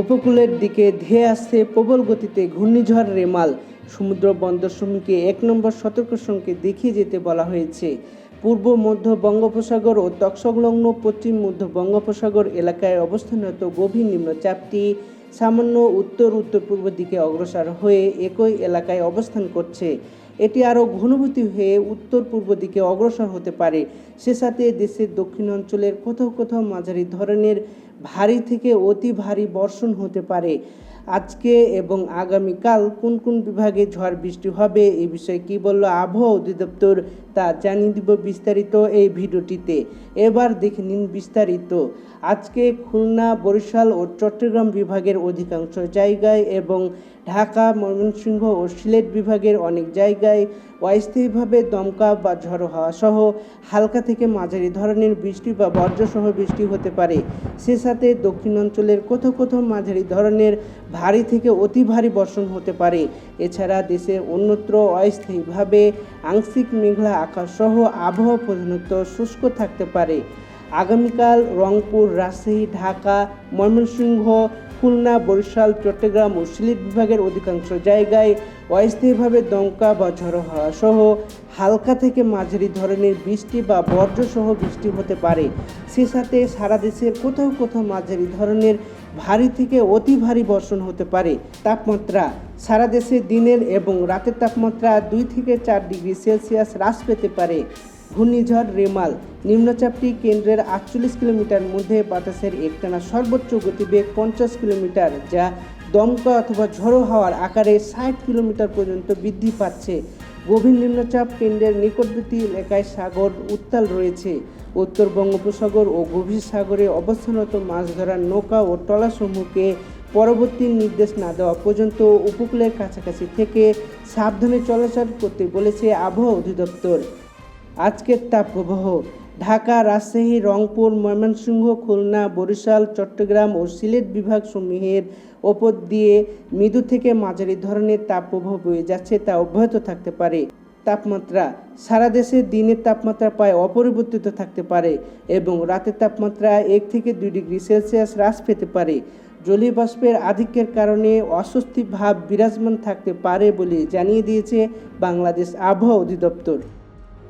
উপকূলের দিকে ধেয়ে আসছে প্রবল গতিতে ঘূর্ণিঝড় রেমাল সমুদ্র বন্দর সমূহকে এক নম্বর সতর্ক সংকেত দেখিয়ে যেতে বলা হয়েছে। পূর্ব মধ্য বঙ্গোপসাগর ও তৎসংলগ্ন পশ্চিম মধ্য বঙ্গোপসাগর এলাকায় অবস্থানরত গভীর নিম্নচাপটি সামান্য উত্তর উত্তর পূর্ব দিকে অগ্রসর হয়ে একই এলাকায় অবস্থান করছে। এটি আরও ঘনীভূতি হয়ে উত্তর পূর্ব দিকে অগ্রসর হতে পারে। সে সাথে দেশের দক্ষিণ অঞ্চলের কোথাও কোথাও মাঝারি ধরনের ভারী থেকে অতি ভারী বর্ষণ হতে পারে। আজকে এবং আগামীকাল কোন কোন বিভাগে ঝড় বৃষ্টি হবে, এ বিষয়ে কি বলল আবহাওয়া অধিদপ্তর তা জানিয়ে দিব বিস্তারিত এই ভিডিওটিতে। এবার দেখে নিন বিস্তারিত। আজকে খুলনা, বরিশাল ও চট্টগ্রাম বিভাগের অধিকাংশ জায়গায় এবং ঢাকা, ময়মনসিংহ ও সিলেট বিভাগের অনেক জায়গায় অস্থায়ীভাবে দমকা বা ঝড়ো হাওয়া সহ হালকা থেকে মাঝারি ধরনের বৃষ্টি বা বজ্রসহ বৃষ্টি হতে পারে। সে সাথে দক্ষিণ অঞ্চলের কোথাও কোথাও মাঝারি ধরনের ভারী থেকে অতি ভারী বর্ষণ হতে পারে। এছাড়া দেশের অন্যত্র অস্থায়ীভাবে আংশিক মেঘলা আকাশ সহ আবহাওয়া প্রধানত শুষ্ক থাকতে পারে। আগামীকাল রংপুর, রাজশাহী, ঢাকা, ময়মনসিংহ খুলনা, বরিশাল, চট্টগ্রাম ও সিলেট বিভাগের অধিকাংশ জায়গায় অস্থায়ীভাবে দমকা বা ঝড়ো হাওয়া সহ হালকা থেকে মাঝারি ধরনের বৃষ্টি বা বজ্রসহ বৃষ্টি হতে পারে। সে সাথে সারা দেশের কোথাও কোথাও মাঝারি ধরনের ভারী থেকে অতি ভারী বর্ষণ হতে পারে। তাপমাত্রা সারা দেশে দিনের এবং রাতের তাপমাত্রা দুই থেকে চার ডিগ্রি সেলসিয়াস হ্রাস পেতে পারে। ঘূর্ণিঝড় রেমাল নিম্নচাপটি কেন্দ্রের আটচল্লিশ কিলোমিটার মধ্যে বাতাসের একটানা সর্বোচ্চ গতিবেগ পঞ্চাশ কিলোমিটার, যা দমকা অথবা ঝড়ো হাওয়ার আকারে ষাট কিলোমিটার পর্যন্ত বৃদ্ধি পাচ্ছে। গভীর নিম্নচাপ কেন্দ্রের নিকটবর্তী এলাকায় সাগর উত্তাল রয়েছে। উত্তর বঙ্গোপসাগর ও গভীর সাগরে অবস্থানরত মাছ ধরার নৌকা ও ট্রলাসমূহকে পরবর্তী নির্দেশ না দেওয়া পর্যন্ত উপকূলের কাছাকাছি থেকে সাবধানে চলাচল করতে বলেছে আবহাওয়া অধিদপ্তর। আজকের তাপপ্রবাহ ঢাকা, রাজশাহী, রংপুর, ময়মনসিংহ, খুলনা, বরিশাল, চট্টগ্রাম ও সিলেট বিভাগ সমূহের ওপর দিয়ে মৃদু থেকে মাঝারি ধরনের তাপপ্রবাহ বয়ে যাচ্ছে তা অব্যাহত থাকতে পারে। তাপমাত্রা, সারা দেশে দিনের তাপমাত্রা প্রায় অপরিবর্তিত থাকতে পারে এবং রাতের তাপমাত্রা এক থেকে দুই ডিগ্রি সেলসিয়াস হ্রাস পেতে পারে। জলীয় বাষ্পের আধিক্যের কারণে অস্বস্তি ভাব বিরাজমান থাকতে পারে বলে জানিয়ে দিয়েছে বাংলাদেশ আবহাওয়া অধিদপ্তর।